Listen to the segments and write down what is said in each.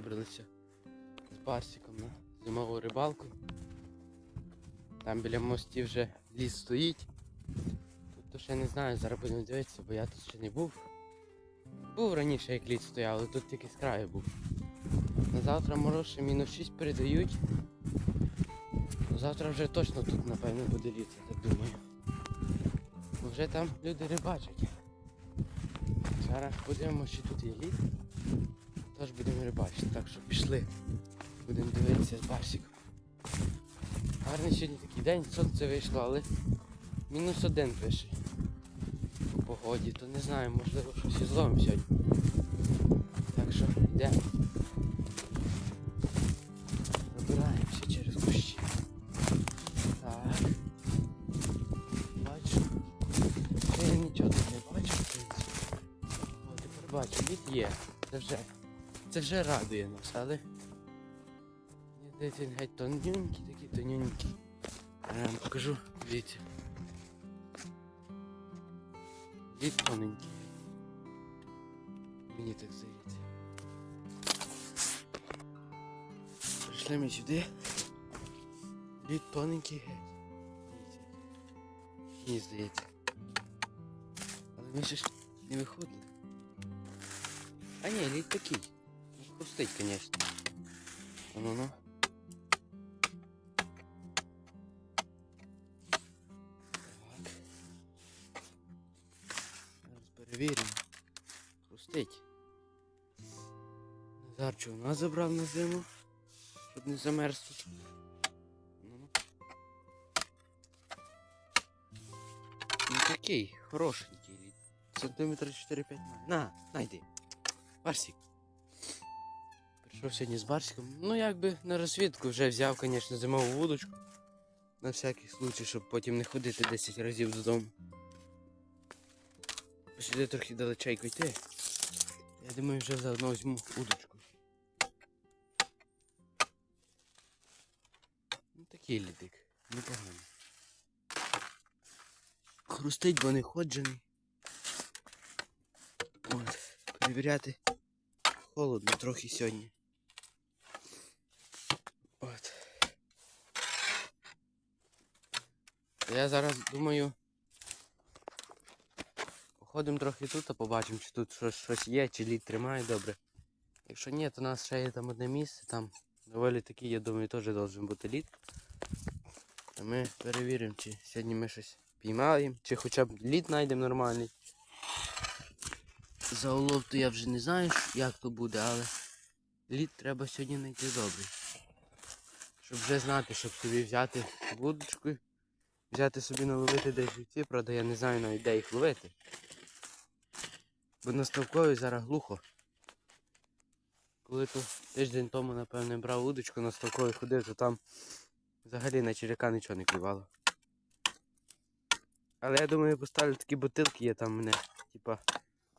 вибралися з Барсиком на зимову рибалку. Там біля мостів вже ліс стоїть. Тут то ще не знаю, зараз будемо дивитися, бо я тут ще не був. Був раніше, як ліс стояв, але тут тільки з краю був. На завтра мороз ще мінус 6 передають. Ну, Завтра вже точно тут, напевно, буде ліс, я думаю. Бо вже там люди рибачать. Зараз подивимося, чи тут є лід. Тож будемо рибачити. Так що пішли. Будемо дивитися з барсиком. Гарний сьогодні такий день, сонце вийшло, але мінус один пише. По погоді, то не знаю, можливо щось і зловимо сьогодні. Так що йдемо. Пробираємося через кущі. Так. Бачу. Я нічого тут не бачу. О, тепер бачу, лід є. Це вже. Це вже радує нас, але. Десь він геть тонюнький, такий тонюнький. Я покажу, дивіться. Лід тоненький. Мені так здається. Прийшли ми сюди. Лід тоненький геть. Дивіться. Мені здається. Але ми ще ж не виходили. А ні, лід такий. Хрустить, звісно. Ну ну. Перевіримо. Хрустить. Назарчу у нас забрав на зиму, щоб не замерз тут. Ну. Ну такий, хорошенький. Сантиметр 4-5. На, найди. Барсик. Прийшов сьогодні з Барсиком. Ну якби на розвідку вже взяв, звісно, зимову вудочку. На всякий случай, щоб потім не ходити 10 разів додому. Сюди трохи далечейко йти. Я думаю, вже заодно візьму удочку. Ну такий лідик, непоганий. Хрустить, бо не ходжений. От, перевіряти. Холодно трохи сьогодні. Я зараз думаю. Походимо трохи тут, а побачимо, чи тут щось, щось є, чи лід тримає добре. Якщо ні, то у нас ще є там одне місце, там доволі таки, я думаю, теж должен бути лід. А ми перевіримо, чи сьогодні ми щось піймаємо, чи хоча б лід знайдемо нормальний. За улов то я вже не знаю, як то буде, але лід треба сьогодні знайти добрий. Щоб вже знати, щоб собі взяти вудочку, взяти собі наловити десь житті, правда я не знаю навіть де їх ловити. Бо на ставковій зараз глухо. Коли то тиждень тому, напевне, брав удочку на ставковій ходив, то там взагалі на черяка нічого не клювало. Але я думаю, поставлю такі бутилки є там мене. Типа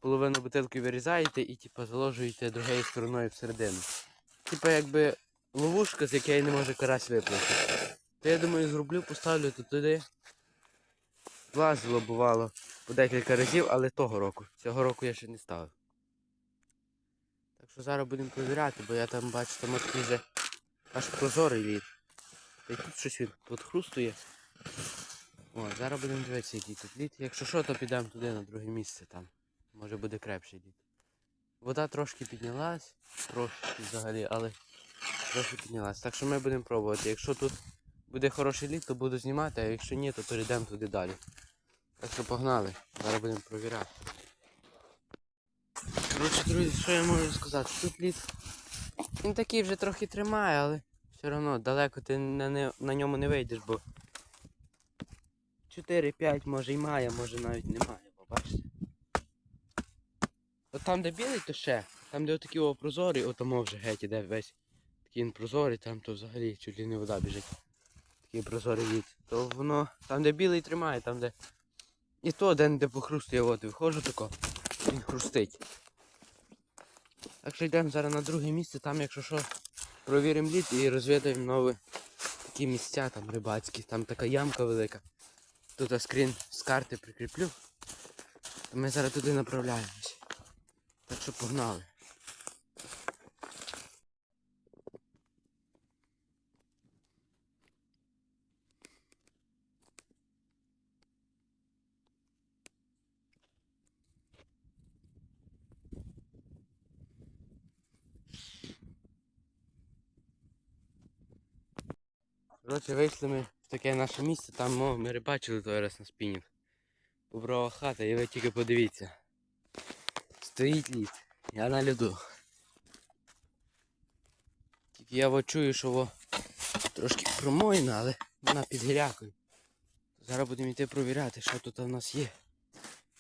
половину бутилки вирізаєте і типа заложуєте другою стороною всередину. Типа якби ловушка, з якої не може карась виплати. То я думаю, зроблю, поставлю то туди. Лазило бувало по декілька разів, але того року. Цього року я ще не ставив. Так що зараз будемо перевіряти, бо я там бачу, там от вже аж прозорий лід. Та й тут щось він підхрустує. О, зараз будемо дивитися, який тут лід. Якщо що, то підемо туди на друге місце там. Може буде крепший лід. Вода трошки піднялась, трошки взагалі, але трохи піднялась. Так що ми будемо пробувати. Якщо тут буде хороший лід, то буду знімати, а якщо ні, то перейдемо туди далі. Так що погнали, зараз будемо провіряти. Коротше, друзі, що я можу сказати? Тут лід. Він такий вже трохи тримає, але все одно далеко ти на, не, на ньому не вийдеш, бо 4-5 може і має, може навіть немає, побачите. От там, де білий, то ще. Там, де отакі о прозорі, отамо вже геть іде весь. Такий він прозорий, там то взагалі чуть ли не вода біжить. Такий прозорий від. То воно, там де білий тримає, там де. І то один де похрустує, от виходжу тако, він хрустить. Так що йдемо зараз на друге місце, там якщо що, провіримо лід і розвідаємо нові такі місця там рибацькі, там така ямка велика. Тут я скрін з карти прикріплю. Ми зараз туди направляємось. Так що погнали. Коротше, вийшли ми в таке наше місце, там о, ми рибачили той раз на спінінг. Боброва хата, і ви тільки подивіться. Стоїть лід. Я на льоду. Тільки я от чую, що во трошки промоїна, але вона під грякою. Зараз будемо йти провіряти, що тут у нас є.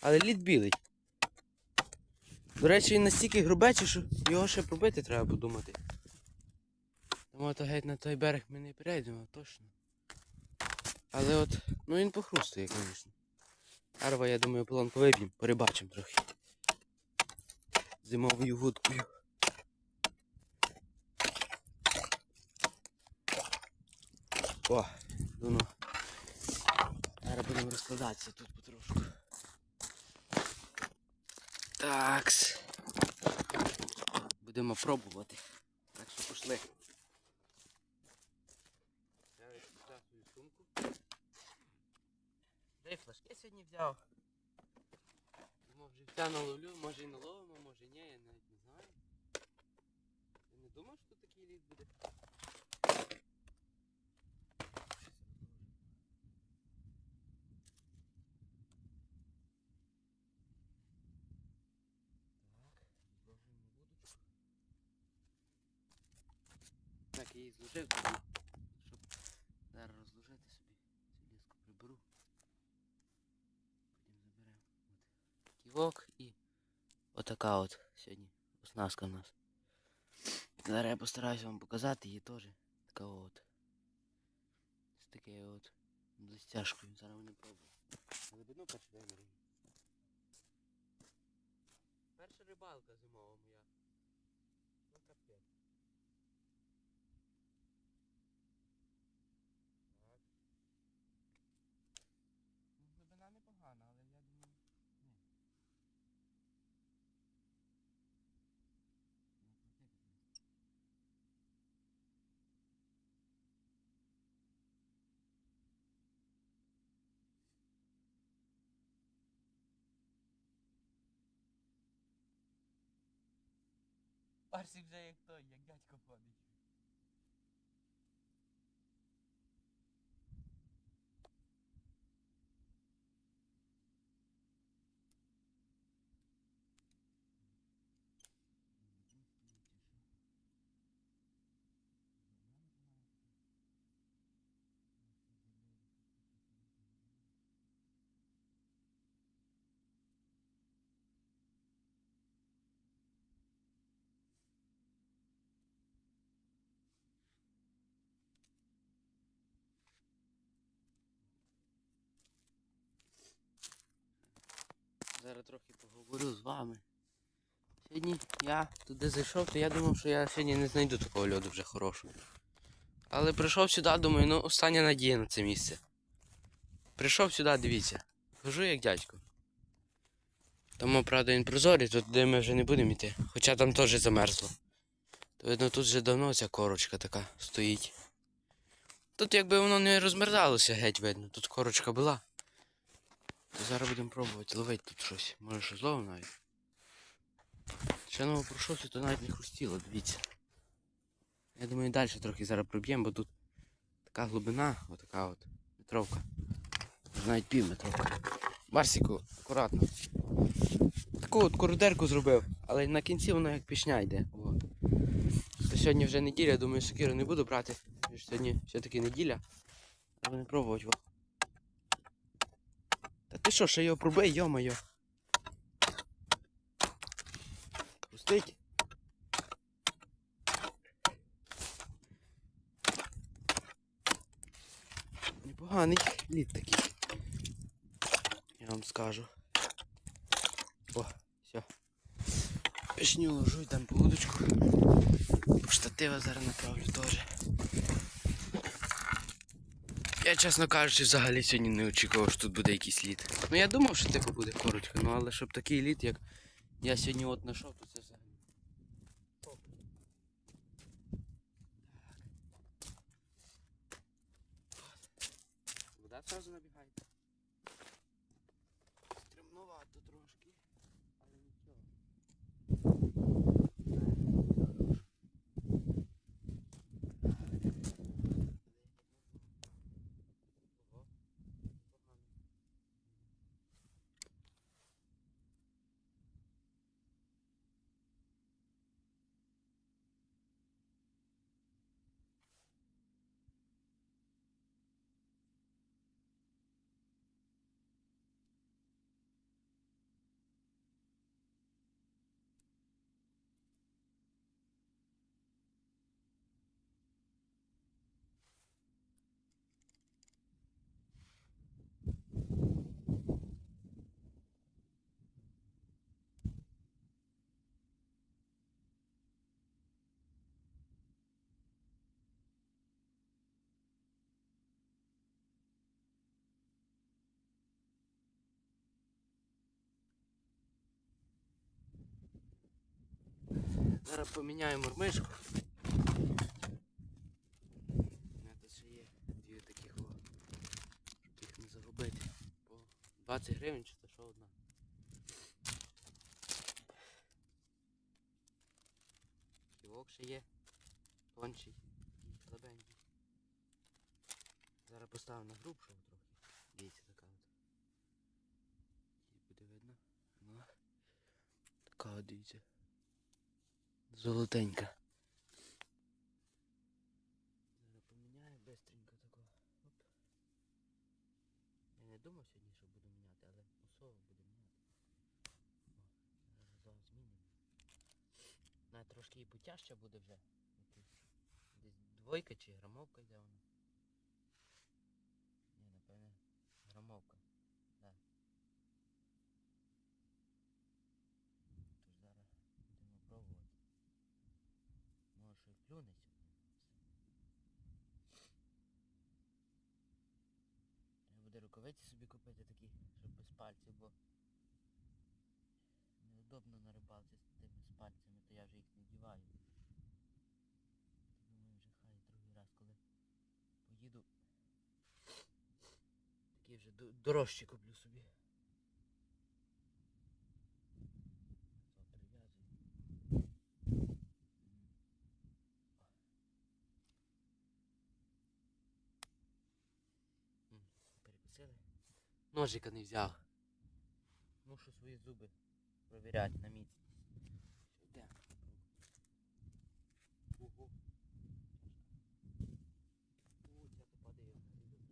Але лід білий. До речі, він настільки грубечий, що його ще пробити треба подумати. Тому то геть на той берег ми не перейдемо, точно. Але от, ну він похрустує, звісно. Арва, я думаю, планку виб'ємо, порибачимо трохи. Зимовою вудкою. О, ну ну. Зараз будемо розкладатися тут потрошку. Такс. Будемо пробувати. Так що пішли. Зараз сюди свою сумку. Де флажки сьогодні взяв? Думав, живця наловлю, може і наловимо, може ні, я навіть не знаю. Я не думав, що тут такий лід буде. Так, її зложив тоді, щоб зараз розложити собі. Цю ліску приберу. Потім заберемо. От ківок і отака от сьогодні оснастка в нас. Зараз я постараюся вам показати її теж. Така от. З такою от блестяшкою. Зараз вони пробуємо. Глибину перший Марії. Перша рибалка зимова моя. Ну капець. Так. Ну, глибина непогана, але я думаю. Ні. Ну, крутити. Парсик вже як той, як дядько Зараз трохи поговорю з вами. Сьогодні я туди зайшов, то я думав, що я сьогодні не знайду такого льоду вже хорошого. Але прийшов сюди, думаю, ну остання надія на це місце. Прийшов сюди, дивіться. Хожу як дядько. Тому, правда, він прозорий, то туди ми вже не будемо йти. Хоча там теж замерзло. То видно, тут вже давно ця корочка така стоїть. Тут якби воно не розмерзалося геть видно, тут корочка була. Зараз будемо пробувати ловити тут щось. Може щось зловимо навіть. Ще ново пройшовся, то навіть не хрустіло, дивіться. Я думаю, далі трохи зараз проб'ємо, бо тут така глибина, отака от метровка. Навіть пів метровка. Барсіку, акуратно. Таку от корудерку зробив, але на кінці воно як пішня йде. То сьогодні вже неділя, думаю, сокиру не буду брати. Сьогодні все-таки неділя. Треба не пробувати. Та ти що, ще його пробий, йо-моє. Хрустить. Непоганий лід такий. Я вам скажу. О, все. Пішню ложу, удочку. По штатива зараз направлю теж. Я, чесно кажучи, взагалі сьогодні не очікував, що тут буде якийсь лід. Ну я думав, що типу буде коротко, ну але щоб такий лід, як я сьогодні от знайшов, то це взагалі. Топ. Так. Вода одразу набігає. Стремновато трошки, але нічого. Зараз поміняю мормишку. У мене тут ще є дві таких о, щоб їх не загубити. По 20 гривень чи то що одна. Ківок ще є. Тонший і слабенький. Зараз поставив на грубшого трохи. Дивіться така от. Її буде видно. Ну. Така от дивіться. Золотенька. Зараз поміняю бистренько такого. Оп. Я не думав сьогодні, що буду міняти, але усово буду міняти. О, зараз змінимо. Навіть трошки і потяжче буде вже. Десь двойка чи грамовка йде вона. Ні, напевне, грамовка. Да. Тож зараз будемо пробувати. Може що і клюне сьогодні. Треба собі купити такі, щоб без пальців, бо неудобно на рибалці з тими з пальцями, то я вже їх не діваю. Думаю, вже хай другий раз, коли поїду. Такі вже дорожчі куплю собі. Ножика не взяв. Мушу свої зуби провіряти на міцність. Йде. Ого. О, ця то падає на рибу.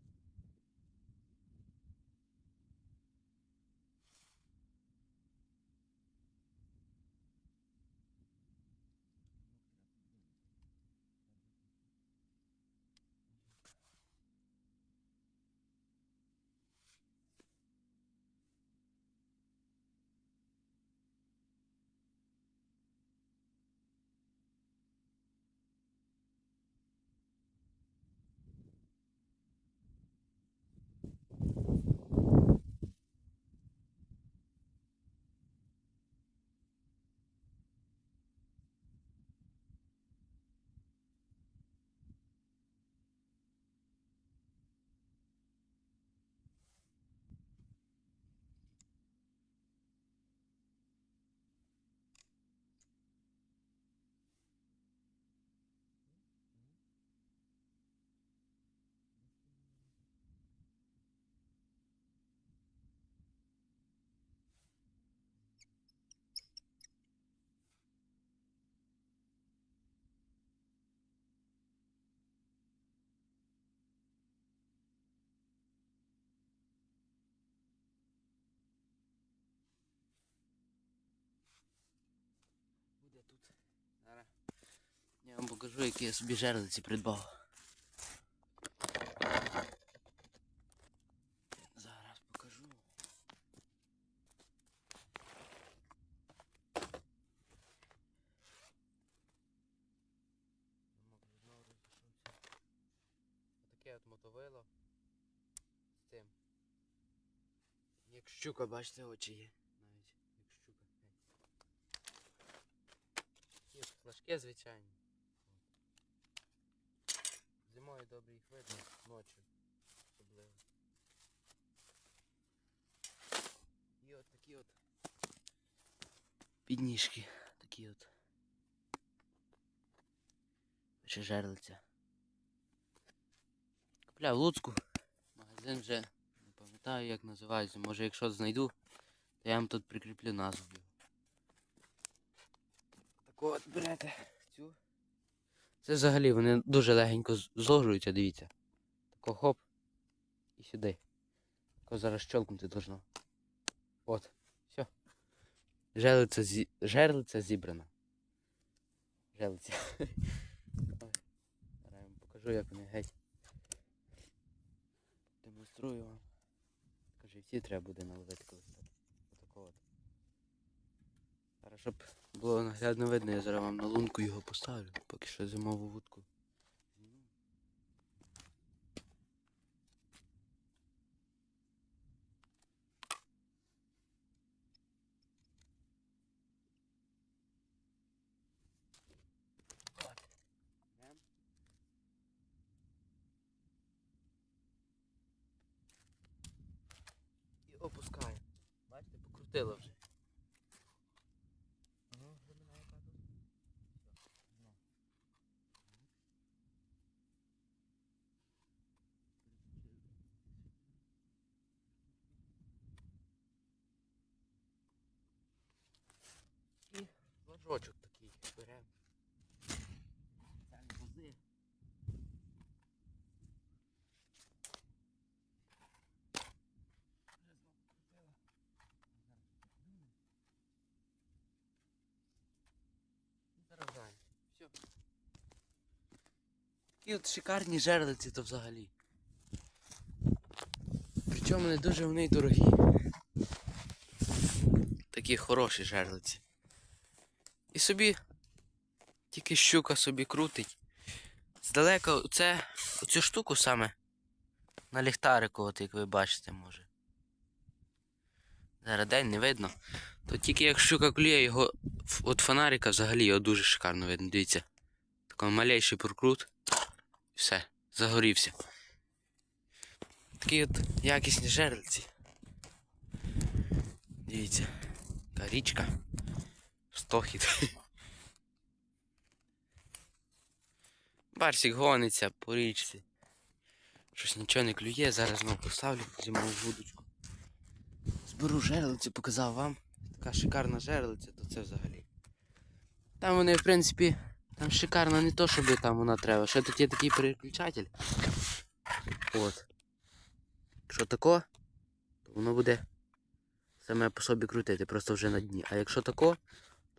Буде тут. Зараз. Вам покажу, які я собі жерлиці придбав. Зараз покажу. Отаке от мотовило з цим. Як щука, бачите, очі є. Навіть як щука. От флажки звичайні. Зимою добре їх видно, ночі особливо. І от такі от підніжки. Такі от. Ще жерлиця. Купляв Луцьку. Магазин вже не пам'ятаю як називається. Може якщо знайду, то я вам тут прикріплю назву. Так от берете. Це взагалі вони дуже легенько зложуються, дивіться. Тако хоп. І сюди. Тако зараз щелкнути должно. От. Все. Жерлиця, зі... Жерлиця зібрана. Жерлиця. Зараз я вам покажу, як вони геть. Демонструю вам. Каже, всі треба буде наловити колись так. Отако от. Зараз, щоб було наглядно видно, я зараз вам на лунку його поставлю, поки що зимову вудку. зніму. закрутило вже. І ложочок такий беремо. Спеціальні вози. Зараз граємо. Все. Такі от шикарні жерлиці то взагалі. Причому не дуже вони дорогі. Такі хороші жерлиці. І собі тільки щука собі крутить. Здалека це, оцю штуку саме на ліхтарику, от як ви бачите, може. Зараз день не видно. То тільки як щука клює його от фонарика взагалі його дуже шикарно видно. Дивіться. Такий малейший прокрут. Все, загорівся. Такі от якісні жерлиці. Дивіться. Така річка. Стохід. Барсик гониться по річці. Щось нічого не клює, зараз знову поставлю зимову вудочку. Зберу жерлицю, показав вам. Така шикарна жерлиця, то це взагалі. Там вони, в принципі, там шикарна не то, щоб там вона треба. Ще тут є такий переключатель. От. Якщо тако, то воно буде саме по собі крутити, просто вже на дні. А якщо тако,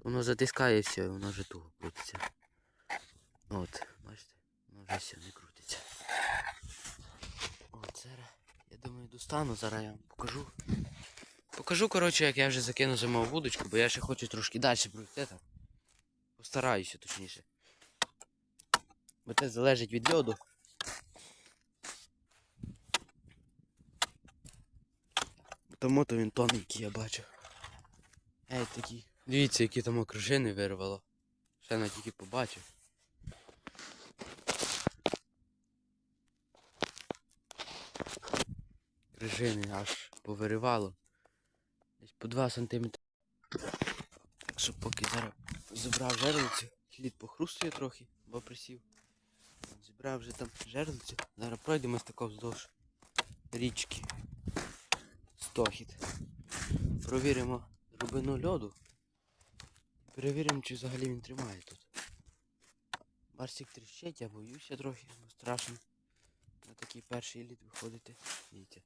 воно затискає все, воно вже туго крутиться. От, бачите, воно вже все не крутиться. От зараз, я думаю, достану, зараз я вам покажу. Покажу, коротше, як я вже закину зимову вудочку, бо я ще хочу трошки далі пройти так. Постараюся точніше. Бо це залежить від льоду. Тому то він тоненький, я бачу. Ей, такі. Дивіться, які там окружини вирвало. Ще на тільки побачив. Крижини аж повиривало. Десь по 2 см. Так що поки зараз зібрав жерлицю, хліб похрустує трохи, бо присів. Зібрав вже там жерлицю. Зараз пройдемо з такого вздовж річки. Стохід. Провіримо глибину льоду. Перевіримо, чи взагалі він тримає тут. Барсик тріщить, я боюся трохи, бо страшно. На такий перший лід виходити. Дивіться.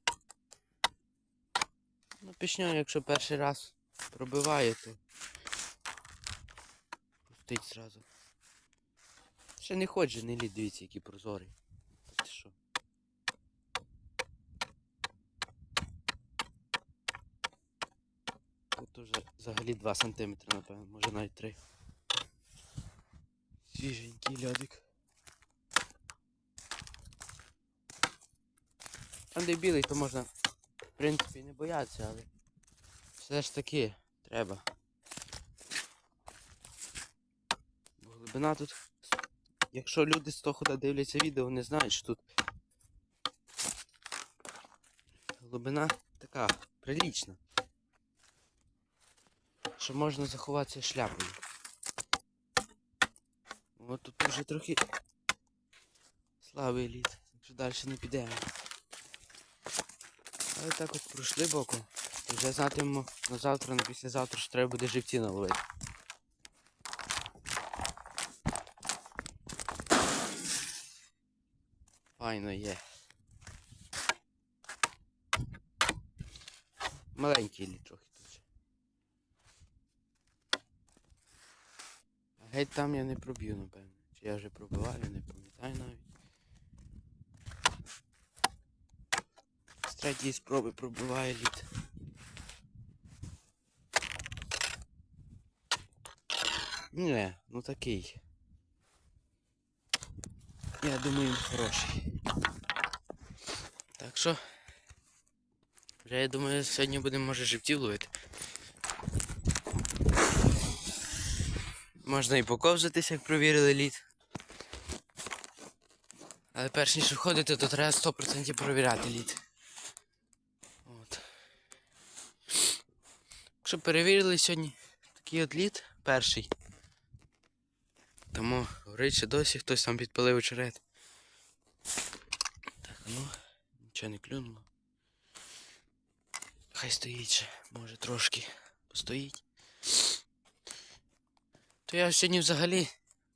Ну, пішньо, якщо перший раз пробиває, то пустить зразу. Ще не ходжу, не лід, дивіться, який прозорий. Та ти що? Тут уже взагалі 2 см, напевно, може навіть 3. Свіженький льодик. Там де білий, то можна, в принципі, не боятися, але все ж таки треба. Бо глибина тут. Якщо люди з того хода дивляться відео, вони знають, що тут глибина така прилічна. Що можна заховатися шляпою. От тут вже трохи слабий лід, якщо далі не підемо. Але так от пройшли боком. І вже знатимемо на завтра, на післязавтра, що треба буде живці наловити. Файно є. Маленький лід трохи тут. ще. А геть там я не проб'ю, напевно. Чи я вже пробивав, я не пам'ятаю навіть. З третьої спроби пробиває лід. Не, ну такий. Я думаю, він хороший. Так що. Вже я думаю, сьогодні будемо може живців ловити. Можна і поковзатися, як провірили лід. Але перш ніж виходити, то треба 100% провіряти лід. От. Якщо перевірили сьогодні такий от лід перший. Тому горить ще досі хтось там підпалив очерет. Так, ну, нічого не клюнуло. Хай стоїть ще, може трошки постоїть. То я сьогодні взагалі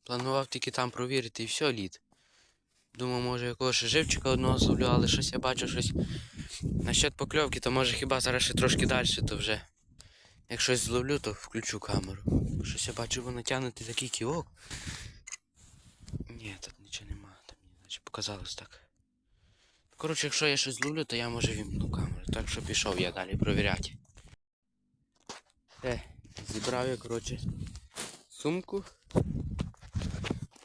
планував тільки там провірити і все лід. Думав, може якогось живчика одного зловлю, але щось я бачу щось. Насчет покльовки, то може хіба зараз ще трошки далі, то вже. Як щось зловлю, то включу камеру. Щось я бачу, воно тягнути такий кіок. Ні, тут нічого нема, там наче показалось так. Коротше, якщо я щось зловлю, то я може вімкну камеру. Так що пішов я далі провіряти. Е, зібрав я, коротше, сумку.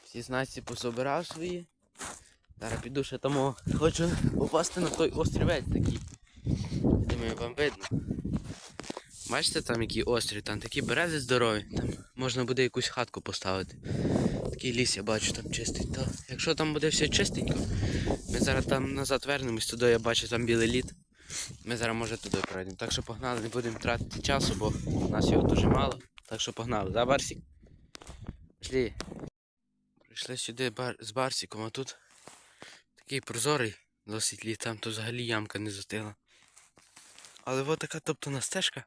Всі знасті пособирав свої. Зараз піду ще тому. Хочу попасти на той острівець такий. Думаю, вам видно. Бачите там який острів, там такі берези здорові, там можна буде якусь хатку поставити. Такий ліс я бачу там чистий. То якщо там буде все чистенько, ми зараз там назад вернемось туди, я бачу там білий лід. Ми зараз може туди пройдемо. Так що погнали, не будемо тратити часу, бо у нас його дуже мало. Так що погнали, да, Барсік? Пішли. Прийшли сюди бар... з Барсіком, а тут такий прозорий досить лід, там то взагалі ямка не застила. Але от така топтана стежка.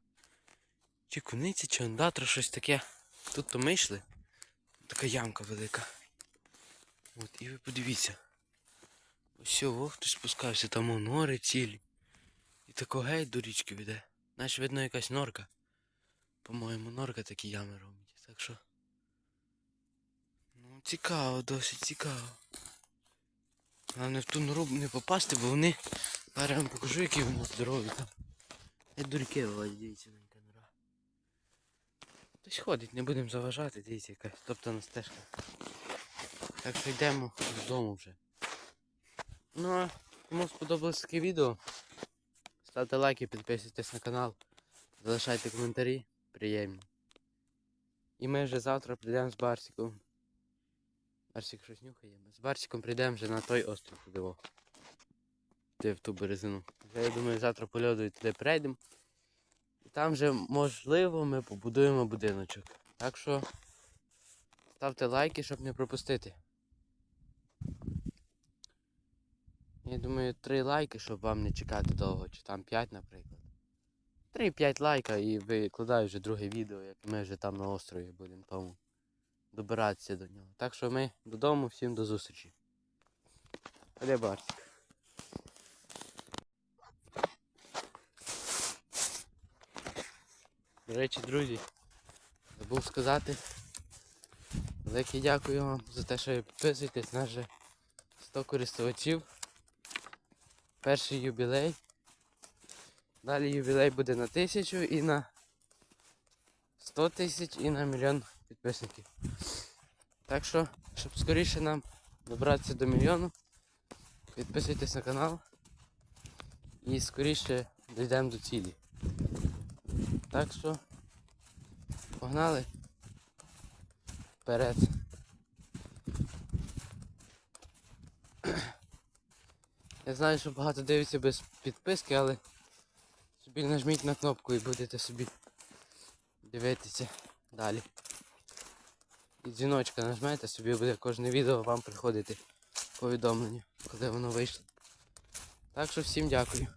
Чи куниці, чи ондатра, щось таке. Тут то ми йшли. Така ямка велика. От, і ви подивіться. Ось о, хтось спускався, там нори цілі. І тако геть до річки веде. Наче видно якась норка. По-моєму, норка такі ями робить. Так що. Цікаво, досить цікаво. Головне в ту нору не попасти, бо вони. Зараз я вам покажу, які вони здорові там. Я дурки вилазять, дивіться на нора. Хтось ходить, не будемо заважати, дивіться, яка топтана стежка. Так що йдемо додому вже. Ну а кому сподобалось таке відео, ставте лайки, підписуйтесь на канал, залишайте коментарі, приємні. І ми вже завтра прийдемо з Барсиком. Барсик щось нюхає. Ми з Барсиком прийдемо вже на той острів Худиво. Де в ту березину. Вже, я думаю, завтра по льоду і туди прийдемо. І там вже можливо ми побудуємо будиночок. Так що ставте лайки, щоб не пропустити. Я думаю, 3 лайки, щоб вам не чекати довго, чи там 5, наприклад. 3-5 лайка і викладаю вже друге відео, як ми вже там на острові будемо тому добиратися до нього. Так що ми додому, всім до зустрічі. Де? До речі, друзі, забув сказати. Велике дякую вам за те, що ви підписуєтесь. Нас вже 100 користувачів. Перший юбілей. Далі юбілей буде на тисячу і на 100 тисяч і на мільйон підписників. Так що, щоб скоріше нам добратися до мільйону, підписуйтесь на канал і скоріше дійдемо до цілі. Так що погнали вперед. Я знаю, що багато дивиться без підписки, але собі нажміть на кнопку і будете собі дивитися далі. І дзвіночка нажмете, собі буде кожне відео вам приходити повідомлення, коли воно вийшло. Так що всім дякую.